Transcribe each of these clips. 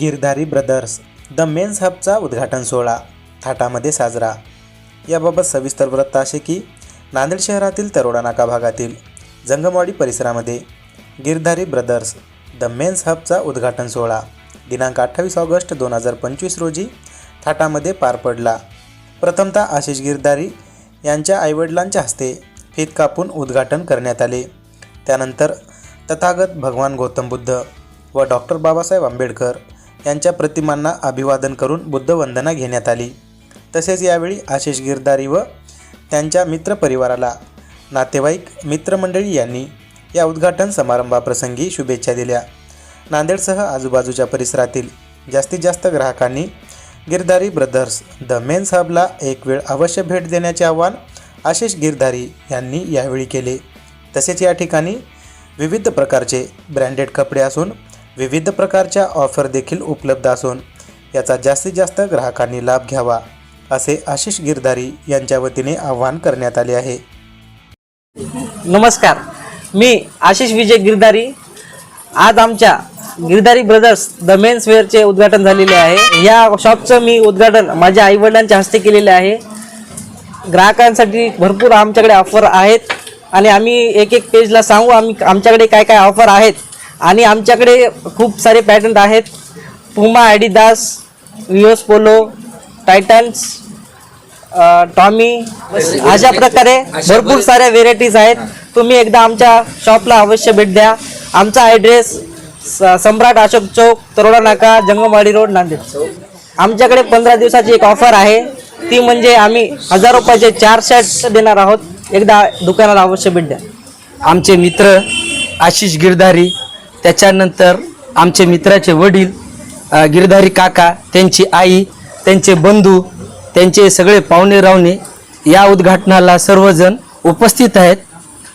Girdhari brothers the men's हबचा उद्घाटन सोहळा थाटामध्ये साजरा. याबाबत सविस्तर वृत्त असे की नांदेड शहरातील तरोडा नाका भागातील जंगमवाडी परिसरामध्ये गिरधारी ब्रदर्स द मेन्स हबचा उद्घाटन सोहळा दिनांक अठ्ठावीस ऑगस्ट दोन हजार पंचवीस रोजी थाटामध्ये पार पडला. प्रथमतः आशिष गिरधारी यांच्या आईवडिलांच्या हस्ते फीत कापून उद्घाटन करण्यात आले. त्यानंतर तथागत भगवान गौतम बुद्ध व डॉक्टर बाबासाहेब आंबेडकर यांच्या प्रतिमांना अभिवादन करून बुद्धवंदना घेण्यात आली. तसेच यावेळी आशिष गिरधारी व त्यांच्या मित्रपरिवाराला नातेवाईक मित्रमंडळी यांनी या उद्घाटन समारंभाप्रसंगी शुभेच्छा दिल्या. नांदेडसह आजूबाजूच्या परिसरातील जास्तीत जास्त ग्राहकांनी गिरधारी ब्रदर्स द मेन्स हबला एक वेळ अवश्य भेट देण्याचे आवाहन आशिष गिरधारी यांनी यावेळी केले. तसेच या ठिकाणी विविध प्रकारचे ब्रँडेड कपडे असून विविध प्रकारच्या ऑफर देखील उपलब्ध असून याचा जास्तीत जास्त ग्राहकांनी लाभ घ्यावा असे आशिष गिरधारी यांच्या वतीने आवाहन करण्यात आले आहे. नमस्कार. मी आशिष विजय गिरधारी. आज आमच्या गिरधारी ब्रदर्स द मेन्स वेअरचे उद्घाटन झालेले आहे. या शॉपचं मी उद्घाटन माझ्या आईवडिलांच्या हस्ते केलेले आहे. ग्राहकांसाठी भरपूर आमच्याकडे ऑफर आहेत. आणि आम्ही एक एक पेजला सांगू आम्ही आमच्याकडे काय काय ऑफर आहेत. आणि आमच्याकडे खूप सारे पॅटर्न आहेत. पुमा ॲडिदास विओस पोलो टायटन्स टॉमी अशा प्रकारे भरपूर साऱ्या व्हेरायटीज आहेत. तुम्ही एकदा आमच्या शॉपला अवश्य भेट द्या. आमचा ॲड्रेस स- सम्राट अशोक चौक तरोडा नाका जंगमवाडी रोड नांदेड. आमच्याकडे पंधरा दिवसाची एक ऑफर आहे. ती म्हणजे आम्ही हजार रुपयाचे चार शर्ट देणार आहोत. एकदा दुकानाला अवश्य भेट द्या. आमचे मित्र आशिष गिरधारी त्याच्यानंतर आमचे मित्राचे वडील गिरधारी काका त्यांची आई त्यांचे बंधू त्यांचे सगळे पाहुणे रावणे या उद्घाटनाला सर्वजण उपस्थित आहेत.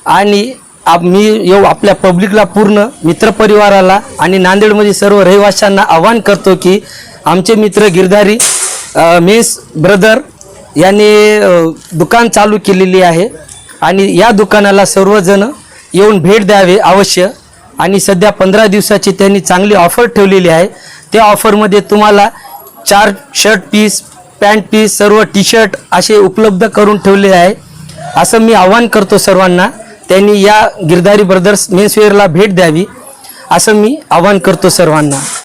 आणि आप मी येऊ आपल्या पब्लिकला पूर्ण मित्रपरिवाराला आणि नांदेडमध्ये सर्व रहिवाशांना आवाहन करतो की आमचे मित्र गिरधारी मेस ब्रदर यांनी दुकान चालू केलेली आहे. आणि या दुकानाला सर्वजण येऊन भेट द्यावे अवश्य. आणि सध्या पंधरा दिवसाची त्यांनी चांगली ऑफर ठेवलेली आहे. त्या ऑफरमध्ये तुम्हाला चार शर्ट पीस पॅन्ट पीस सर्व टी शर्ट असे उपलब्ध करून ठेवले आहे. असं मी आवाहन करतो सर्वांना. त्यांनी या गिरधारी ब्रदर्स मेन्सवेअरला भेट द्यावी. असं मी आवाहन करतो सर्वांना.